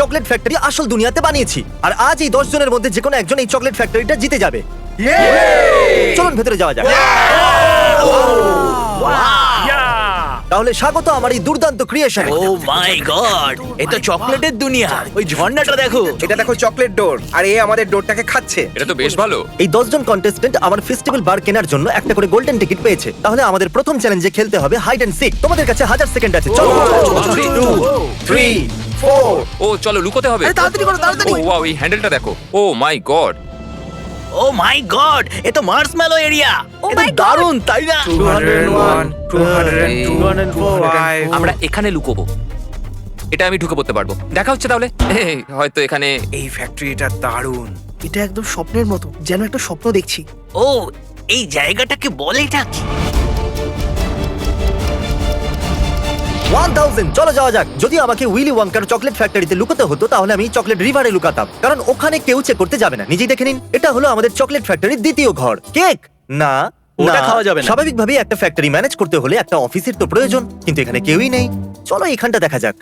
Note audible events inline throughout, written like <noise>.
Chocolate factory আসল দুনিয়াতে বানিয়েছি। আর আজ এই দশ জনের মধ্যে যে কোনো একজন এই চকলেট ফ্যাক্টরিটা জিতে যাবে। চলুন ভেতরে যাওয়া যাক। তাহলে স্বাগত আমার এই দুর্দান্ত ক্রিয়েশন ও মাই গড এ তো চকলেটের দুনিয়া। ওই ঝর্ণাটা দেখো। এটা দেখো চকলেট ডোর। আর এ আমাদের ডোরটাকে খাচ্ছে। এটা তো বেশ ভালো। এই দশজন কন্টেস্টেন্ট আমার ফেস্টিভ্যাল বার কেনার জন্য একটা করে গোল্ডেন টিকিট পেয়েছে। তাহলে আমাদের প্রথম চ্যালেঞ্জে খেলতে হবে হাইড অ্যান্ড সিক তোমাদের কাছে হাজার সেকেন্ড আছে। চলো। টু থ্রি ফোর ও চলো লুকোতে হবে। তাড়াতাড়ি করো তাড়াতাড়ি। ওয়াও এই হ্যান্ডেলটা দেখো। ও my god O my God এ তো marshmallow area Oh oh my my God! দারুণ তাই না? 201 202 205 আমরা এখানে লুকোবো। এটা আমি ঢুকে পড়তে পারব। দেখা হচ্ছে তাহলে? এই, <laughs> হয়তো এখানে এই ফ্যাক্টরিটা দারুণ। এটা একদম স্বপ্নের মতো যেন একটা স্বপ্ন দেখছি। ও এই জায়গাটাকে বলে এটা কি? ওয়ান থাউজেন্ড চলো যাওয়া যাক। যদি আমাকে উইলি ওয়াঙ্কার চকলেট ফ্যাক্টরিতে লুকাতে হতো তাহলে আমি চকলেট রিভারে লুকাতাম। কারণ ওখানে কেউ চেক করতে যাবে না। নিজেই দেখে নিন এটা হলো আমাদের চকলেট ফ্যাক্টরির দ্বিতীয় ঘর। কেক? না ওটা না। খাওয়া যাবে না। স্বাভাবিকভাবেই একটা ফ্যাক্টরি ম্যানেজ করতে হলে একটা অফিসের তো প্রয়োজন কিন্তু এখানে কেউই নেই। চলো এখানটা দেখা যাক।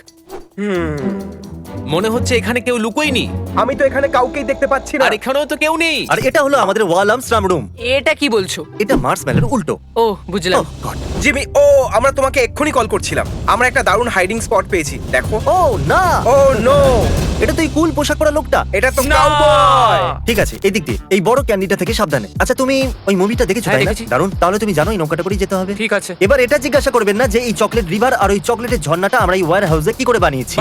মনে হচ্ছে এখানে কেউ লুকোয়নি। আমি তো এখানে কাউকেই দেখতে পাচ্ছি না। আর এখানেও তো কেউ নেই। আর এটা হলো আমাদের ওয়াল আমস্টাম রুম। এটা কি বলছো? এটা মার্স ম্যানের উল্টো। ও বুঝলাম। Oh God! জিমি ও আমরা তোমাকে এক্ষুনি কল করছিলাম। আমরা একটা দারুণ হাইডিং স্পট পেয়েছি দেখো। ও না। ও নো এটা তো এই কুল পোশাক পরা লোকটা। এটা তো কাউবয় ঠিক আছে এদিক দিয়ে। এই বড় ক্যান্ডিটা থেকে সাবধানে। আচ্ছা তুমি ওই মুভিটা দেখেছ হ্যাঁ, তাই না? দেখেছি। দারুণ তাহলে তুমি জানো এই নৌকাটা করেই যেতে হবে। ঠিক আছে। এবার এটা জিজ্ঞাসা করবেন না যে এই চকলেট রিভার আর ওই চকলেটের ঝর্ণাটা আমরা এই ওয়্যার হাউসে কি করে বানিয়েছি।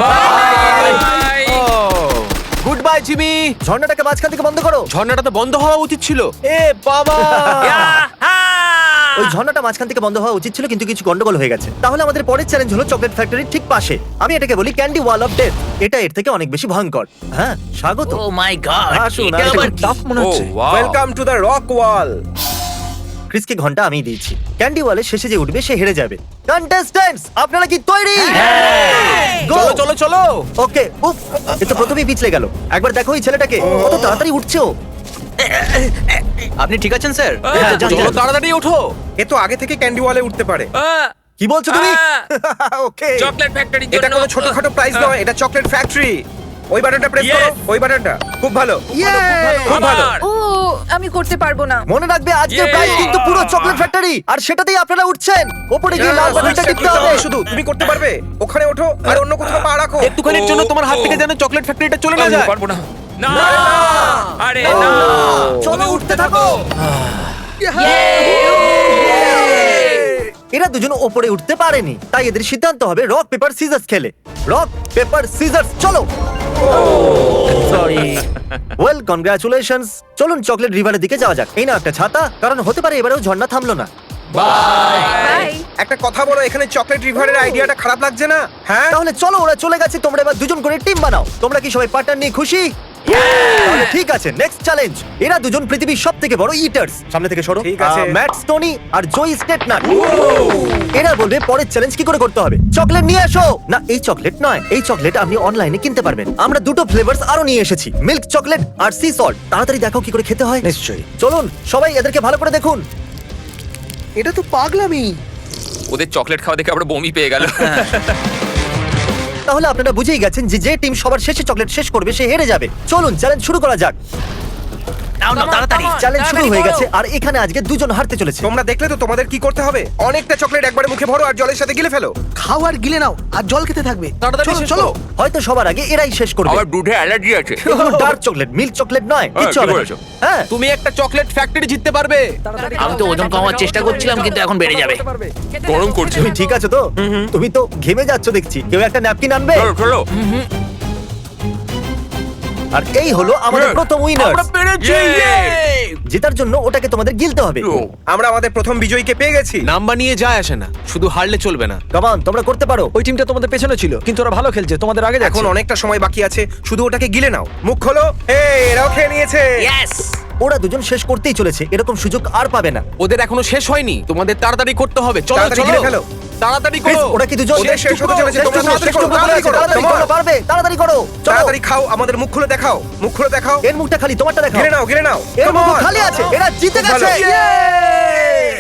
গুড বাই জিমি ঝর্ণাটাকে মাঝখান থেকে বন্ধ করো। ঝর্ণাটা তো বন্ধ হওয়া উচিত ছিল। এ বাবা। <laughs> ওই ঝর্ণাটা মাঝখান থেকে বন্ধ হওয়া উচিত ছিল কিন্তু কিছু গন্ডগোল হয়ে গেছে। তাহলে আমাদের পরের চ্যালেঞ্জ হলো চকলেট ফ্যাক্টরির ঠিক পাশে। আমি এটাকে বলি ক্যান্ডি ওয়াল অফ ডেথ এটা এর থেকে অনেক বেশি ভয়ঙ্কর। হ্যাঁ স্বাগত। ও মাই গড আসুন, এটা আবার কি? মনে ও wow welcome to the rock wall ক্রিসকে ঘণ্টা আমি দিয়েছি। ক্যান্ডি ওয়ালের শেষে যে উঠবে সে হেরে যাবে। কন্টেস্ট্যান্টস আপনারা কি তৈরি? Go! চলো চলো চলো! ওকে উফ এ তো প্রথমেই পিছলে গেল। একবার দেখো এই ছেলেটাকে। কত তাড়াতাড়ি উঠছে ও। আপনি ঠিক আছেন স্যার? হ্যাঁ, যান, চলো। তাড়াতাড়ি ওঠো। এ তো আগে থেকে ক্যান্ডি ওয়ালে উঠতে পারে। কি বলছো তুমি? ওকে চকলেট ফ্যাক্টরি এটা কোনো ছোটখাটো প্রাইস নয় এটা চকলেট ফ্যাক্টরি ওই বাটনটা প্রেস করো Yes! ওই বাটনটা খুব ভালো। খুব ভালো ও আমি করতে পারব না। মনে রাখবে আজকের প্রাইস কিন্তু পুরো চকলেট ফ্যাক্টরি আর সেটাতেই আপনারা উঠছেন। ওপরে গিয়ে লাল বাটনটা টিপতে হবে। শুধু তুমি করতে পারবে। ওখানে ওঠো আর অন্য কোথাও পা রাখো। একটুখানির জন্য তোমার হাত থেকে যেন চকলেট ফ্যাক্টরিটা চলে না যায়। পারব না। না! আরে না! চলো উঠতে থাকো। এরা দুজন ওপরে উঠতে পারেনি তাই এদের সিদ্ধান্ত হবে রক পেপার সিজার্স খেলে। রক পেপার সিজার্স চলো। সরি ওয়েল কনগ্রাচুলেশনস চলুন চকলেট রিভারের দিকে যাওয়া যাক। এই না একটা ছাতা, কারণ হতে পারে এবারেও ঝর্ণা থামলো না। বাই একটা কথা বলো এখানে চকলেট রিভারের আইডিয়াটা খারাপ লাগছে না? হ্যাঁ? তাহলে চলো ওরা চলে গেছে তোমরা এবার দুজন করে টিম বানাও। তোমরা কি সবাই পার্টনার নিয়ে খুশি? তাহলে ঠিক আছে নেক্সট চ্যালেঞ্জ এরা দুজন পৃথিবীর সব থেকে বড় ইটার্স সামনে থেকে সরো। ঠিক আছে। ম্যাট স্টোনি আর জয় স্টেটনাট এরা বলবে পরের চ্যালেঞ্জ কি করে করতে হবে? চকলেট নিয়ে এসো। না এই চকলেট নয়। এই চকলেট আপনি অনলাইনে কিনতে পারবেন। আমরা দুটো ফ্লেভারস আরও নিয়ে এসেছি। মিল্ক চকলেট আর সি সল্ট তাড়াতাড়ি দেখো কি করে খেতে হয়। নিশ্চয়ই। চলুন সবাই এদেরকে ভালো করে দেখুন। এটা তো পাগলামি। ওদের চকলেট খাওয়া দেখে আমরা বমি পেয়ে গেল। তাহলে আপনারা বুঝেই গেছেন যে যে টিম সবার শেষে চকলেট শেষ করবে সে হেরে যাবে। চলুন চ্যালেঞ্জ শুরু করা যাক। নাও না তাড়াতাড়ি। চ্যালেঞ্জ শুরু হয়ে গেছে আর এখানে আজকে দুজন হারতে চলেছে। তোমরা দেখলে তো তোমাদের কি করতে হবে? অনেকটা চকলেট একবারে মুখে ভরো আর জলের সাথে গিলে ফেলো। খাও আর গিলে নাও আর জল খেতে থাকবে। তাড়াতাড়ি চলো চলো। হয়তো সবার আগে এরাই শেষ করবে। আমার দুধে অ্যালার্জি আছে। <laughs> এগুলো ডার্ক চকলেট মিল্ক চকলেট নয়। হ্যাঁ, ঠিক হবে হ্যাঁ। তুমি একটা চকলেট ফ্যাক্টরি জিততে পারবে। আমি তো ওজন কমার চেষ্টা করছিলাম কিন্তু এখন বেড়ে যাবে। গরম করছে। তুমি ঠিক আছো তো তুমি তো ঘেমে যাচ্ছ দেখছি। কেউ একটা ন্যাপকিন আনবে? চলো চলো। আর এই হলো আমাদের প্রথম উইনার আমরা পেরেছি জেতার জন্য ওটাকে তোমাদের গিলতে হবে। আমরা আমাদের প্রথম বিজয়ীকে পেয়ে গেছি। নাম্বার নিয়ে যায় আসে না শুধু হারলে চলবে না। কামান তোমরা করতে পারো। ওই টিমটা তোমাদের পেছনে ছিল কিন্তু ওরা ভালো খেলছে তোমাদের আগে এখন অনেকটা সময় বাকি আছে শুধু ওটাকে গিলে নাও। মুখ খোলো। এই এরাও খেয়ে নিয়েছে। ইয়েস ওরা দুজন শেষ করতেই চলেছে এরকম সুযোগ আর পাবে না। ওদের এখনও শেষ হয়নি তোমাদের তাড়াতাড়ি করতে হবে। চলো চলো। তাড়াতাড়ি Chris, করো। ওরা ওদের শেষ হতে চলেছে, শেষ তোমরা টুকরো, তাড়াতাড়ি শেষ করো, টুকরো, তাড়াতাড়ি করো, তাড়াতাড়ি come on। করো, পারবে তাড়াতাড়ি করো। চলো। তাড়াতাড়ি খাও আমাদের মুখ খুলে দেখাও মুখ খুলে দেখাও। এর মুখটা খালি তোমারটা দেখাও। গিলে নাও ঘিরে নাও। এর Come মুখ on! খালি আছে এরা জিতে খুব ভালো। গেছে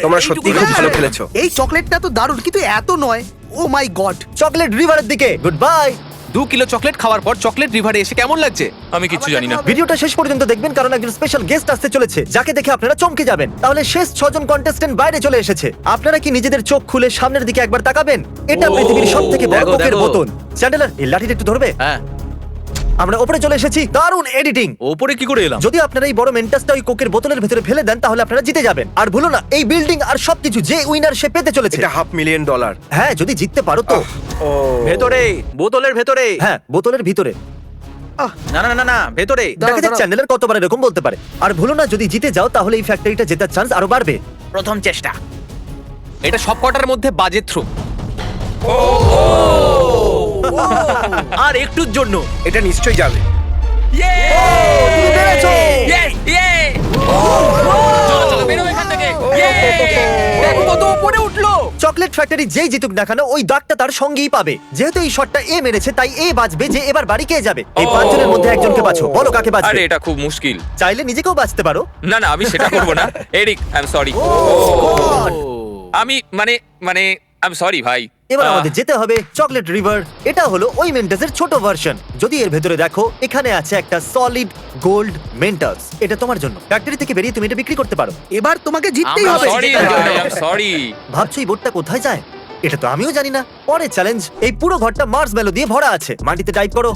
তোমরা সত্যি খুব ভালো খেলেছো। এই চকলেটটা তো দারুণ কিন্তু এত নয়। ও মাই গড চকলেট রিভারের দিকে। গুড বাই দু কিলো চকলেট খাওয়ার পর চকলেট রিভারে এসে কেমন লাগছে? আমি কিছু জানি না। ভিডিওটা শেষ পর্যন্ত দেখবেন কারণ একজন স্পেশাল গেস্ট আসতে চলেছে যাকে দেখে আপনারা চমকে যাবেন। তাহলে শেষ ছজন কন্টেস্টেন্ট বাইরে চলে এসেছে। আপনারা কি নিজেদের চোখ খুলে সামনের দিকে একবার তাকাবেন? এটা পৃথিবীর সব থেকে বড় দেখো, কোকের দেখো। বোতল। চ্যান্ডেলার এই লাঠিটা একটু ধরবে? হ্যাঁ। আমরা ওপরে চলে এসেছি। দারুণ এডিটিং ওপরে কি করে এলাম? যদি আপনারা এই বড় মেন্টাসটা ওই কোকের বোতলের ভেতরে ফেলে দেন তাহলে আপনারা জিতে যাবেন। আর ভুলো না এই বিল্ডিং আর সবকিছু যে উইনার সে পেতে চলেছে। এটা হাফ মিলিয়ন ডলার হ্যাঁ যদি জিততে পারো তো। ও। ভেতরে বোতলের ভেতরে। হ্যাঁ বোতলের ভিতরে। না না না না না ভেতরে। দেখা যাক চ্যানেলের কতবার এরকম বলতে পারে। আর ভুলো না যদি জিতে যাও তাহলে এই ফ্যাক্টরিটা জেতার চান্স আরও বাড়বে। প্রথম চেষ্টা। এটা সব কটার মধ্যে বাজে থ্রো আর একটুর জন্য। এটা নিশ্চয়ই যাবে। চকলেট ফ্যাক্টরি যেই জিতুক না কেন ওই দাগটা তার সঙ্গেই পাবে। যেহেতু এই শটটা এ মেরেছে তাই এ বাঁচবে যে এবার বাড়ি কে যাবে? এই পাঁচজনের মধ্যে একজনকে বাঁচো। বলো কাকে আরে বাঁচবে এটা খুব মুশকিল। চাইলে নিজেকেও বাঁচতে পারো। না না আমি সেটা করব না। এরিক আই এম সরি আমি মানে মানে আই এম সরি ভাই। এবার আহ, আমাদের যেতে হবে চকলেট রিভার। এটা হলো ওই মেন্টাসের ছোট ভার্সন যদি এর ভেতরে দেখো এখানে আছে একটা সলিড গোল্ড মেন্টাস এটা তোমার জন্য। ফ্যাক্টরি থেকে বেরিয়ে তুমি এটা বিক্রি করতে পারো। এবার তোমাকে জিততেই আমরা হবে। সরি সরি ভাবছ এই বোর্ডটা কোথায় যায়? এটা তো আমিও জানি না। পরে চ্যালেঞ্জ এই পুরো ঘরটা মার্স মেলো দিয়ে ভরা আছে। মাটিতে টাইপ করো।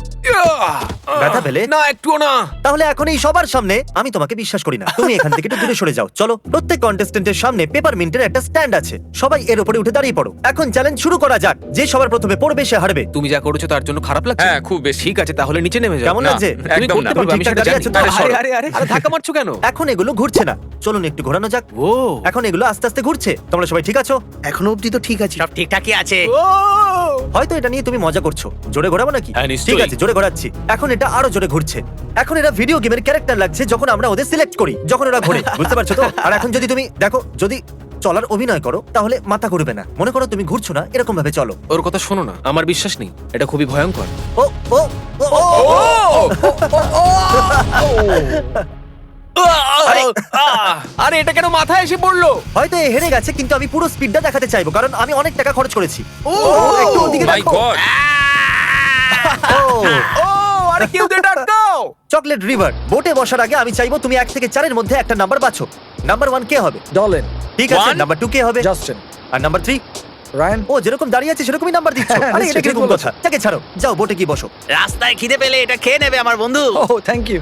ব্যথা পেলে? না একটুও না। তাহলে এখন এই সবার সামনে আমি তোমাকে বিশ্বাস করি না। তুমি এখান থেকে একটু দূরে সরে যাও। চলো প্রত্যেক কন্টেস্টেন্টের সামনে পেপার মিন্টের একটা স্ট্যান্ড আছে। সবাই এর উপরে উঠে দাঁড়িয়ে পড়ো। এখন চ্যালেঞ্জ শুরু করা যাক। যে সবার প্রথমে পড়বে সে হারবে। তুমি যা করেছ তার জন্য খারাপ লাগছে? হ্যাঁ খুব বেশি। ঠিক আছে তাহলে নিচে নেমে যাও। কেমন না, লাগছে? তুমি একদম করতে না। পারবে আমি সেটা জানি। আছো আরে আরে আরে আরে ধাক্কা মারছো কেন? এখন এগুলো ঘুরছে না। চলুন একটু ঘোরানো যাক। ও। এখন এগুলো আস্তে আস্তে ঘুরছে। তোমরা সবাই ঠিক আছো? এখনও অব্দি তো ঠিক আছে। সব ঠিকঠাকই আছে হয়তো এটা নিয়ে তুমি মজা করছ জোরে ঘোরাবো নাকি হ্যাঁ, নিশ্চয়ই। ঠিক আছে জোরে ঘোরাচ্ছি এখন এটা আরও জোরে ঘুরছে এখন এটা ভিডিও গেমের ক্যারেক্টার লাগছে যখন আমরা ওদের সিলেক্ট করি যখন ওরা ঘোরে বুঝতে পারছ তো আর এখন যদি তুমি দেখো যদি চলার অভিনয় করো তাহলে মাথা ঘুরবে না মনে করো তুমি ঘুরছো না এরকম ভাবে চলো ওর কথা শোনো না আমার বিশ্বাস নেই এটা খুবই ভয়ঙ্কর ও ও ও ও, ও আরে এটা কেন মাথায় এসে পড়ল? হয়তো এ হেরে গেছে কিন্তু আমি পুরো স্পিডটা দেখাতে চাইব কারণ আমি অনেক টাকা খরচ করেছি। ও একটু ওদিকে মাই দেখো। গড ও ও আরে কেউ দিয়ে ডাকাও চকলেট রিভার বোটে বসার আগে আমি চাইব তুমি এক থেকে চারের মধ্যে একটা নাম্বার বাছো। নাম্বার ওয়ান কে হবে? ডলেন। ঠিক আছে One? নাম্বার টু কে হবে? জাস্টিন। আর নাম্বার থ্রি রায়ান। ও যেরকম দাঁড়িয়ে আছে সেরকমই নাম্বার দিচ্ছ। হ্যাঁ, আরে এটা নিশ্চয়ই, কীরকম। কথা। তাকে ছাড়ো যাও বোটে গিয়ে বসো। রাস্তায় খিদে পেলে এটা খেয়ে নেবে আমার বন্ধু। ও থ্যাংক ইউ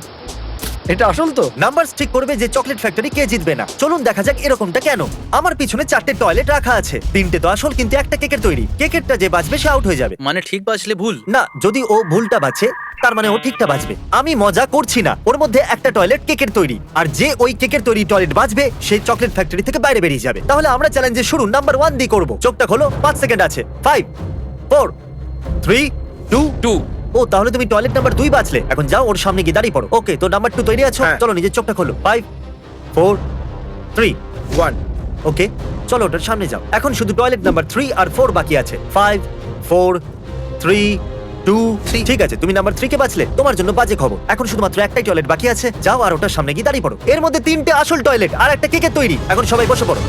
এটা আসল তো? নাম্বার ঠিক করবে যে চকলেট ফ্যাক্টরি কে জিতবে না। চলুন দেখা যাক এরকমটা কেন। আমার পিছনে চারটে টয়লেট রাখা আছে। তিনটে তো আসল কিন্তু একটা কেকের তৈরি। কেকেরটা যে বাজবে সে আউট হয়ে যাবে। মানে ঠিক বাজলে ভুল? না যদি ও ভুলটা বাজে তার মানে ও ঠিকটা বাজবে। আমি মজা করছি না। ওর মধ্যে একটা টয়লেট কেকের তৈরি। আর যে ওই কেকের তৈরি টয়লেট বাজবে সেই চকলেট ফ্যাক্টরি থেকে বাইরে বেরিয়ে যাবে। তাহলে আমরা চ্যালেঞ্জে শুরু নাম্বার ওয়ান দিয়ে করব। চোখটা খোলো। পাঁচ সেকেন্ড আছে। Five four three two two oh তাহলে তুমি টয়লেট নাম্বার দুই বাঁচলে এখন যাও ওর সামনে গিয়ে দাঁড়িয়ে পড়ো। ওকে তো নাম্বার টু তৈরি আছো? হ্যাঁ। চলো নিজের চোখটা খোলো। Five four three one okay চলো ওটার সামনে যাও। এখন শুধু টয়লেট নাম্বার থ্রি আর ফোর বাকি আছে। Five four three two three ঠিক আছে তুমি নাম্বার থ্রি কে বাঁচলে? তোমার জন্য বাজে খবর। এখন শুধুমাত্র একটাই টয়লেট বাকি আছে। যাও আর ওটার সামনে গিয়ে দাঁড়িয়ে পড়ো। এর মধ্যে তিনটে আসল টয়লেট আর একটা কেকের তৈরি। এখন সবাই বসে পড়ো।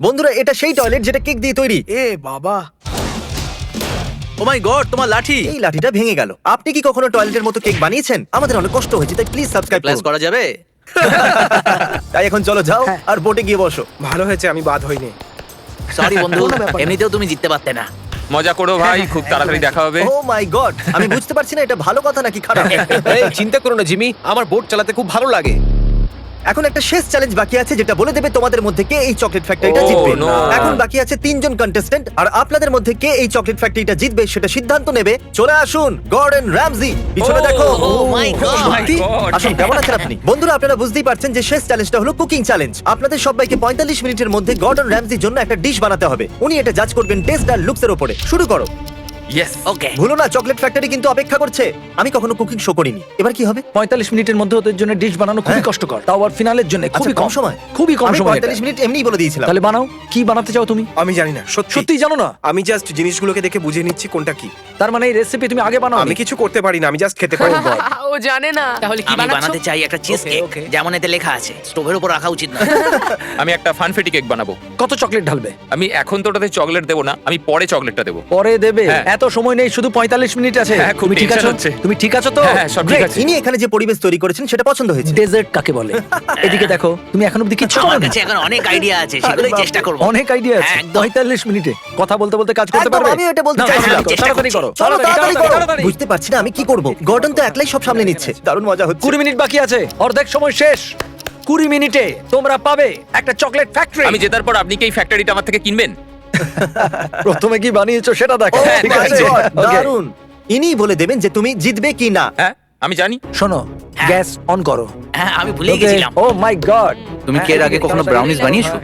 বন্ধুরা এটা সেই টয়লেট যেটা কেক দিয়ে তৈরি। এ বাবা। ও মাই গড তোমার লাঠি। এই লাঠিটা ভেঙে গেল। আপনি কি কখনো টয়লেটের মতো কেক বানিয়েছেন? আমাদের অনেক কষ্ট হয়েছে তাই প্লিজ সাবস্ক্রাইব প্লাস করা যাবে? <laughs> তাই এখন চলো যাও হ্যাঁ। আর বোটে গিয়ে বসো। ভালো হয়েছে আমি বাদ হইনি। সরি বন্ধু। এমনিতেও তুমি জিততে পারতে না। মজা করো ভাই খুব তাড়াতাড়ি দেখা হবে। ও মাই গড আমি বুঝতে পারছি না এটা ভালো কথা নাকি খারাপ? <laughs> এই চিন্তা করো না জিমি আমার বোট চালাতে খুব ভালো লাগে। এখন একটা শেষ চ্যালেঞ্জ বাকি আছে যেটা বলে দেবে তোমাদের মধ্যে কে এই চকলেট ফ্যাক্টরিটা Oh, জিতবে no. এখন বাকি আছে তিনজন কন্টেস্ট্যান্ট আর আপনাদের মধ্যে কে এই চকলেট ফ্যাক্টরিটা জিতবে সেটা সিদ্ধান্ত নেবে চলে আসুন গর্ডন র্যামজি পিছনে Oh, দেখো oh my God. সত্যি? God. আসুন কেমন আছেন আপনি বন্ধুরা আপনারা বুঝতেই পারছেন যে শেষ চ্যালেঞ্জটা হলো কুকিং চ্যালেঞ্জ আপনাদের সবাইকে 45 মিনিটের মধ্যে গর্ডন র্যামজির জন্য একটা ডিশ বানাতে হবে উনি এটা জাজ করবেন টেস্ট আর লুকসের উপরে শুরু করো ইয়েস ওকে ভুলো না চকলেট ফ্যাক্টরি কিন্তু অপেক্ষা করছে। আমি কখনো কুকিং শো করিনি। এবার কি হবে? পঁয়তাল্লিশ মিনিটের মধ্যে ওদের জন্য ডিশ বানানো খুবই হ্যাঁ। কষ্টকর। তাও আর ফিনালের জন্য খুবই আচ্ছা, কম। সময়? খুবই কম সময় এটা। 45 মিনিট এমনিই বলে দিয়েছিলাম। তাহলে বানাও। কি বানাতে চাও তুমি? আমি জানি না সত্যি। সত্যি জানো না? আমি জাস্ট জিনিসগুলোকে দেখে বুঝে নিচ্ছি কোনটা কি। তার মানে এই রেসিপি তুমি আগে বানাও আমি কিছু করতে পারি না আমি জাস্ট খেতে পারি। <laughs> ও জানে না। তাহলে কি আমি বানাচ্ছো? বানাতে চাই একটা চিজ কেক. যেমন এতে লেখা আছে। স্টোভের উপর রাখা উচিত না <laughs> আমি একটা ফানফেটি কেক বানাবো। কত চকলেট ঢালবে? আমি এখন তো ওটাতে চকলেট দেবো না আমি পরে চকলেটটা দেবো। পরে দেবে? হ্যাঁ। এত সময় নেই শুধু পঁয়তাল্লিশ মিনিট আছে। হ্যাঁ, খুব তুমি ঠিক tension আছো? হচ্ছে। তুমি ঠিক আছো তো? হ্যাঁ, সব ঠিক আছে। ইনি এখানে যে পরিবেশ তৈরি করেছেন সেটা পছন্দ হয়েছে। ডেজার্ট কাকে বলে? <laughs> এদিকে দেখো তুমি এখন অব্দি কিচ্ছু আমার করো কাছে এখন অনেক আইডিয়া আছে সেগুলোই বাপরে। চেষ্টা করব। অনেক আইডিয়া আছে। হ্যাঁ, একদম। পঁয়তাল্লিশ মিনিটে। কথা বলতে বলতে কাজ করতে একদম, পারবে? আমিও এটা বলতে না, চাইছিলাম। তাড়াতাড়ি করো, তাড়াতাড়ি করো চলো তাড়াতাড়ি করো। তাড়াতাড়ি। বুঝতে পারছি না আমি কি করব? গর্ডন তো একলাই সব সামনে নিচ্ছে। দারুণ মজা হচ্ছে। কুড়ি মিনিট বাকি আছে। অর্ধেক সময় শেষ। কুড়ি মিনিটে তোমরা পাবে একটা চকলেট ফ্যাক্টরি আমি জেতার পর আপনি কি এই ফ্যাক্টরিটা আমার থেকে কিনবেন? <laughs> প্রথমে কি বানিয়েছো সেটা দেখো। Oh ঠিক my আছে? God, Okay. দারুণ। ইনি বলে দেবেন যে তুমি জিতবে কি না। হ্যাঁ আমি জানি। শোনো হ্যাঁ। গ্যাস অন করো। হ্যাঁ আমি ভুলে গেছিলাম। ও মাই গড তুমি কি এর আগে কখনো ব্রাউনিজ বানিয়েছো?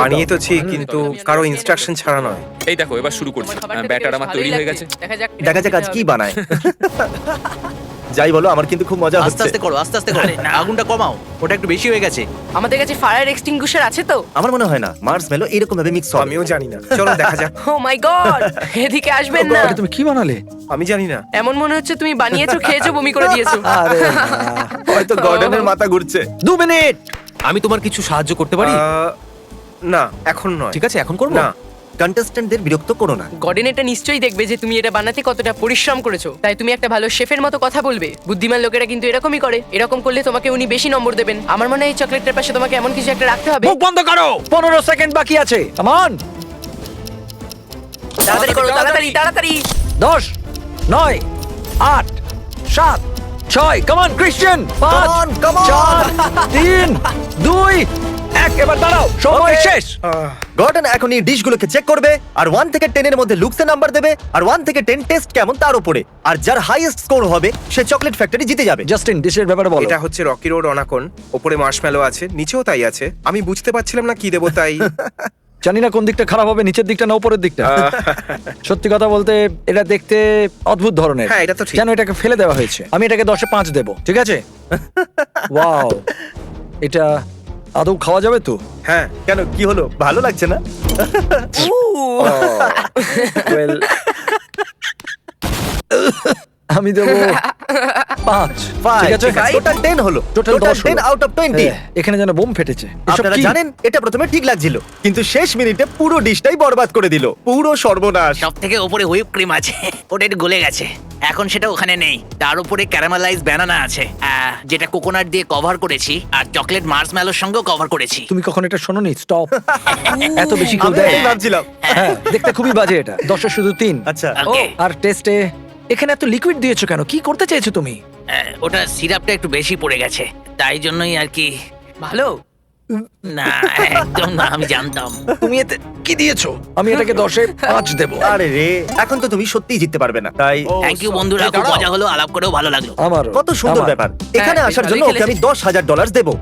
বানিয়ে তো ছি কিন্তু কারও ইনস্ট্রাকশন ছাড়া নয়। এই দেখো এবার শুরু করছি। ব্যাটার আমার তৈরি হয়ে গেছে। দেখা যাক দেখা যাক আজ কি বানায়। <laughs> যাই বলো আমার কিন্তু খুব মজা আস্তে হচ্ছে। আস্তে করো আস্তে আস্তে করো। আগুনটা কমাও ওটা একটু বেশি হয়ে গেছে। আমাদের কাছে ফায়ার এক্সটিংগুশার আছে তো? আমার মনে হয় না মার্স মেলো এরকম ভাবে মিক্স হবে। আমিও জানি না। চলো দেখা যাক। ও মাই গড এদিকে আসবেন না। এটা তুমি কি বানালে? আমি জানি না। এমন মনে হচ্ছে তুমি বানিয়েছো খেয়েছো বমি করে দিয়েছ। <laughs> আরে না। হয়তো <laughs> গর্ডনের মাথা ঘুরছে। দু মিনিট! আমি তোমার কিছু সাহায্য করতে পারি? আহ, না এখন নয়। ঠিক আছে এখন করব? না। কন্টেস্ট্যান্টদের বিরক্ত করো না। গর্ডেন এটা নিশ্চয়ই দেখবে যে তুমি এটা বানাতে কতটা পরিশ্রম করেছ। তাই তুমি একটা ভালো শেফের মতো কথা বলবে। বুদ্ধিমান লোকেরা কিন্তু এরকমই করে। এরকম করলে তোমাকে উনি বেশি নম্বর দেবেন। আমার মনে হয় এই চকলেটটার পাশে তোমাকে এমন কিছু একটা রাখতে হবে। মুখ বন্ধ করো! পনেরো সেকেন্ড বাকি আছে। কামন তাড়াতাড়ি করো তাড়াতাড়ি তাড়াতাড়ি দশ নয় আট সাত ছয় কামন ক্রিশ্চিয়ান পাঁচ on! চার তিন দুই এক এবার দাঁড়াও সময় শেষ। গর্ডন এখন এই ডিশগুলোকে চেক করবে আর ওয়ান থেকে টেন এর মধ্যে লুকসে নাম্বার দেবে আর ওয়ান থেকে টেন টেস্ট কেমন তার উপরে। আর যার হাইয়েস্ট স্কোর হবে সে চকলেট ফ্যাক্টরি জিতে যাবে। জাস্টিন ডিশের ব্যাপারে বলো। এটা হচ্ছে রকি রোড অনাকন ওপরে মার্শম্যালো আছে নিচেও তাই আছে। আমি বুঝতে পারছিলাম না কি দেবো তাই। <laughs> জানি না কোন দিকটা খারাপ হবে নিচের দিকটা না উপরের দিকটা। <laughs> সত্যি কথা বলতে এটা দেখতে অদ্ভুত ধরনের। হ্যাঁ, এটা তো ঠিক। যেন এটাকে ফেলে দেওয়া হয়েছে? আমি এটাকে দশে পাঁচ দেবো ঠিক আছে? <laughs> ওয়াও এটা আদৌ খাওয়া যাবে তো? হ্যাঁ কেন কি হলো? ভালো লাগছে না? <laughs> Well, আমি দেবো। <laughs> পাঁচ ঠিক আছে? টোটাল টেন হলো। টোটাল দশ টেন আউট অফ টোয়েন্টি এখানে যেন বোম ফেটেছে। আপনারা জানেন এটা প্রথমে ঠিক লাগছিল। কিন্তু শেষ মিনিটে পুরো ডিশটাই বরবাদ করে দিল। পুরো সর্বনাশ। সব থেকে উপরে হুইপ ক্রিম আছে। ওটা একটু গলে গেছে। এখন সেটা ওখানে নেই। তার উপরে ক্যারামেলাইজ ব্যানানা আছে। যেটা কোকোনাট দিয়ে কভার করেছি আর চকলেট মার্স ম্যালোর সঙ্গেও কভার করেছি। তুমি কখন এটা শোনোনি? স্টপ <laughs> এত বেশি কেউ দেয়। ভাবছিলাম। হ্যাঁ দেখতে খুবই বাজে এটা। দশে শুধু তিন। আচ্ছা। আর টেস্টে এখানে এত লিকুইড দিয়েছ কেন? কি করতে চেয়েছো তুমি? ওটা সিরাপটা একটু বেশি পড়ে গেছে তাই জন্যই আর কি। ভালো? না একদম না আমি জানতাম। তুমি এতে কি দিয়েছ? আমি এটাকে দশে পাঁচ দেবো। আরে রে এখন তো তুমি সত্যিই জিততে পারবে না তাই থ্যাংক ইউ বন্ধুরা খুব মজা হলো আলাপ করেও ভালো লাগল। আমার কত সুন্দর ব্যাপার। এখানে হ্যাঁ, আসার জন্য ওকে আমি দশ হাজার ডলার দেবো।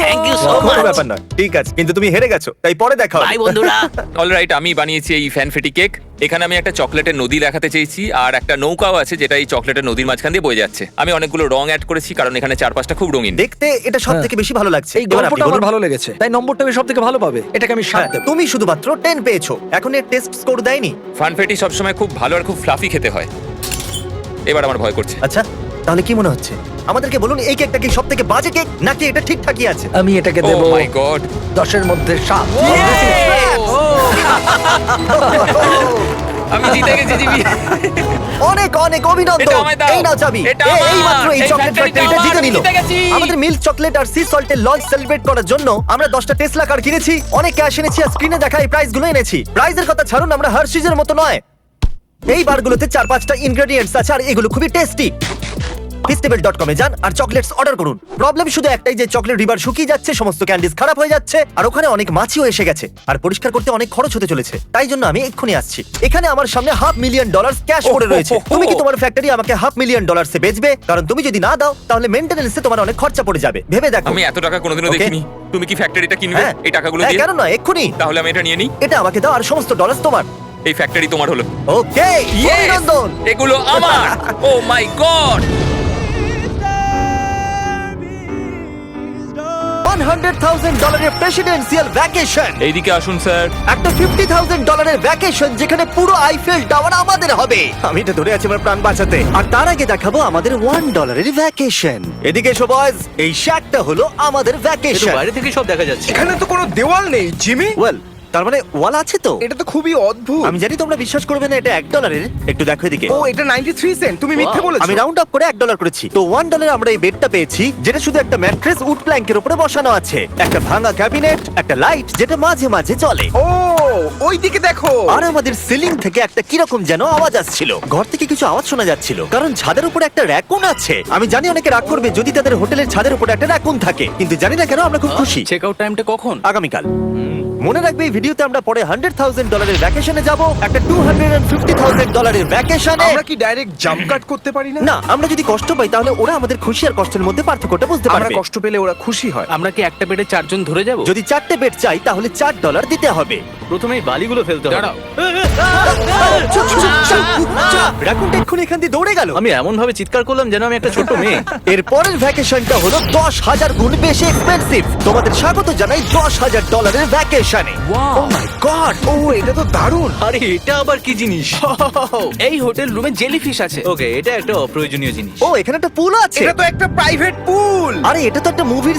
থ্যাংক ইউ সো কোনো মাচ ব্যাপার নয়। ঠিক আছে কিন্তু তুমি হেরে গেছো তাই পরে দেখা হবে। বাই বন্ধুরা। <laughs> অলরাইট আমি বানিয়েছি এই ফ্যানফেটি কেক এখানে আমি একটা চকলেটের নদী দেখাতে চেয়েছি আর একটা নৌকাও আছে যেটা এই চকলেটের নদীর মাঝখান দিয়ে বয়ে যাচ্ছে। আমি অনেকগুলো রং অ্যাড করেছি কারণ এখানে চারপাশটা খুব রঙিন। দেখতে এটা সব থেকে বেশি ভালো লাগছে। এই এবার আপনি গল্পটা আমার বলুন। ভালো লেগেছে তাই নম্বরটা সব থেকে ভালো পাবে এটাকে আমি সাত হ্যাঁ, দেবো। তুমি শুধুমাত্র টেন পেয়েছ এখন এর টেস্ট স্কোর দেয়নি। ফানফেটি সবসময় খুব ভালো আর খুব ফ্লাফি খেতে হয়। এবার আমার ভয় করছে। আচ্ছা। তাহলে কি মনে হচ্ছে? আমাদেরকে বলুন এই কেকটা কি সব থেকে বাজে কেক নাকি এটা ঠিকঠাকই আছে? আমি এটাকে ও দেবো মাই গড দশের মধ্যে সাত। <laughs> আমি জিতে গেছি জিবি অনেক অনেক অভিনন্দন। এটা আমায় দাও। এই নাও চাবি। এটা এ- এই মাত্র এই এই চকলেট factory টা ফ্যাক্টরিটা জিতে আমার, নিল। জিতে গেছি। আমাদের মিল্ক চকলেট আর সি সল্টের লঞ্চ সেলিব্রেট করার জন্য আমরা দশটা টেসলা কার কিনেছি। অনেক ক্যাশ এনেছি আর স্ক্রিনে দেখা এই প্রাইসগুলো এনেছি। প্রাইজের কথা ছাড়ুন আমরা হার্শিজের মতো নয়। এই বারগুলোতে চার পাঁচটা ইনগ্রেডিয়েন্টস আছে আর এগুলো খুবই টেস্টি ডট কমে যান আর চকলেটস অর্ডার করুন। প্রবলেম শুধু একটাই যে চকলেট রিবার শুকিয়ে যাচ্ছে সমস্ত ক্যান্ডিজ খারাপ হয়ে যাচ্ছে আর ওখানে অনেক মাছিও এসে গেছে আর পরিষ্কার করতে অনেক খরচ হতে চলেছে। তাই জন্য আমি এক্ষুনি আসছি। এখানে আমার সামনে হাফ মিলিয়ন ডলার ক্যাশ পড়ে রয়েছে। <laughs> তুমি কি তোমার ফ্যাক্টরি আমাকে হাফ মিলিয়ন ডলার সে বেচবে? কারণ তুমি যদি না দাও তাহলে মেইনটেনেন্সে তোমার অনেক খরচা পড়ে যাবে। ভেবে দেখো। আমি এত টাকা কোনোদিনও. দেখিনি। তুমি কি ফ্যাক্টরিটা কিনবে? হ্যাঁ। এই টাকাগুলো হ্যাঁ, দিয়ে? কেন নয়? এক্ষুনি। তাহলে আমি এটা নিয়ে নিই। এটা আমাকে দাও আর সমস্ত ডলার তোমার। এই ফ্যাক্টরি তোমার হলো। ওকে Yes! অভিনন্দন। এগুলো আমার। ও my God one hundred thousand ডলারের প্রেসিডেন্সিয়াল ভ্যাকেশন এইদিকে আসুন স্যার। একটা ফিফটি থাউজেন্ড ডলারের ভ্যাকেশন যেখানে পুরো আইফেল টাওয়ার আমাদের হবে। আমি এটা ধরে আছি আমার প্রাণ বাঁচাতে। আর তার আগে দেখাবো আমাদের ওয়ান ডলারের ভ্যাকেশন এদিকে এসো বয়স এই শ্যাকটা হলো আমাদের ভ্যাকেশন বাইরে থেকে সব দেখা যাচ্ছে। এখানে তো কোনো দেওয়াল নেই জিমি। ওয়েল তার মানে ওয়াল আছে তো? এটা তো খুবই অদ্ভুত। আমি জানি তোমরা বিশ্বাস করবে না এটা এক ডলারের একটু দেখো এদিকে। ও এটা 93 সেন্ট তুমি মিথ্যে বলেছ। আমি রাউন্ড আপ করে এক ডলার করেছি। তো ওয়ান ডলার আমরা এই বেডটা পেয়েছি যেটা শুধু একটা ম্যাট্রেস উড প্ল্যাঙ্কের উপরে বসানো আছে। একটা ভাঙা ক্যাবিনেট একটা লাইট যেটা মাঝে মাঝে চলে। ও ওই দিকে দেখো। আর আমাদের সিলিং থেকে একটা কীরকম যেন আওয়াজ আসছিল। ঘর থেকে কিছু আওয়াজ শোনা যাচ্ছিল কারণ ছাদের উপরে একটা র্যাকুন আছে। আমি জানি অনেকে রাগ করবে যদি তাদের হোটেলের ছাদের উপরে একটা র্যাকুন থাকে কিন্তু জানি না কেন আমরা খুব খুশি। চেক আউট টাইমটা কখন? আগামীকাল। মনে রাখবে এই ভিডিওতে আমরা পরে হান্ড্রেড থাউজেন্ড ডলারের ভ্যাকেশনে যাব একটা টু হান্ড্রেড ফিফটি থাউজেন্ড ডলারের ভ্যাকেশনে আমরা কি ডাইরেক্ট জাম্প কাট করতে পারি না? না আমরা যদি কষ্ট পাই তাহলে ওরা আমাদের খুশি আর কষ্টের মধ্যে পার্থক্যটা বুঝতে আমরা পারবে। কষ্ট পেলে ওরা খুশি হয়। আমরা কি একটা বেডে চারজন ধরে যাব? যদি চারটে বেড চাই তাহলে চার ডলার দিতে হবে। প্রথমেই বালিগুলো ফেলতে হবে। এক্ষুনি এখান দিয়ে দৌড়ে গেল। আমি এমন ভাবে চিৎকার করলাম যেন আমি একটা ছোট মেয়ে। এর পরের ভ্যাকেশনটা হলো দশ হাজার গুণ বেশি এক্সপেন্সিভ তোমাদের স্বাগত জানাই দশ হাজার ডলারের ভ্যাকেশনে ও মাই গড ও এটা তো দারুণ। আরে এটা আবার কি জিনিস? এই হোটেল রুমে জেলিফিশ আছে। ওকে এটা একটা অপ্রয়োজনীয় জিনিস। ও এখানে একটা পুল আছে। এটা তো একটা প্রাইভেট পুল আরে এটা তো একটা মুভির